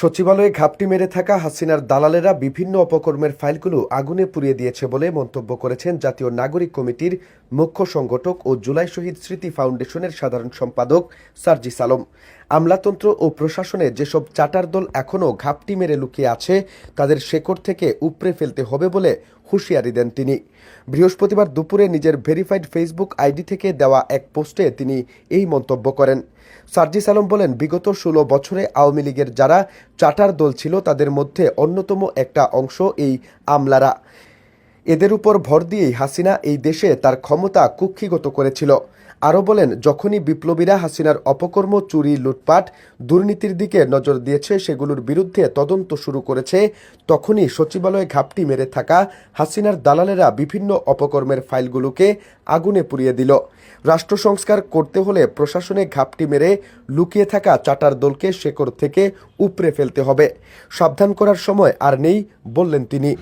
সচিবালয়ে ঘাপটি মেরে থাকা হাসিনার দালালেরা বিভিন্ন অপকর্মের ফাইলগুলো আগুনে পুড়িয়ে দিয়েছে বলে মন্তব্য করেছেন জাতীয় নাগরিক কমিটির মুখ্য সংগঠক ও জুলাই শহীদ স্মৃতি ফাউন্ডেশনের সাধারণ সম্পাদক সার্জিস আলম আমলাতন্ত্র ও প্রশাসনে যেসব চাটার দল এখনও ঘাপটি মেরে লুকিয়ে আছে, তাদের শেকড় থেকে উপড়ে ফেলতে হবে বলে হুঁশিয়ারি দেন তিনি। বৃহস্পতিবার দুপুরে নিজের ভেরিফাইড ফেসবুক আইডি থেকে দেওয়া এক পোস্টে তিনি এই মন্তব্য করেন। সার্জিস আলম বলেন, বিগত ষোলো বছরে আওয়ামী লীগের যারা চাটার দল ছিল, তাদের মধ্যে অন্যতম একটা অংশ এই আমলারা। এদের উপর ভর দিয়েই হাসিনা এই দেশে তার ক্ষমতা কুক্ষিগত করেছিল। আরও বলেন, যখনই বিপ্লবীরা হাসিনার অপকর্ম, চুরি, লুটপাট, দুর্নীতির দিকে নজর দিয়েছে, সেগুলোর বিরুদ্ধে তদন্ত শুরু করেছে, তখনই সচিবালয়ে ঘাপটি মেরে থাকা হাসিনার দালালেরা বিভিন্ন অপকর্মের ফাইলগুলোকে আগুনে পুড়িয়ে দিল। রাষ্ট্র সংস্কার করতে হলে প্রশাসনে ঘাপটি মেরে লুকিয়ে থাকা চাটার দলকে শেকড় থেকে উপড়ে ফেলতে হবে। সাবধান করার সময় আর নেই বললেন তিনি।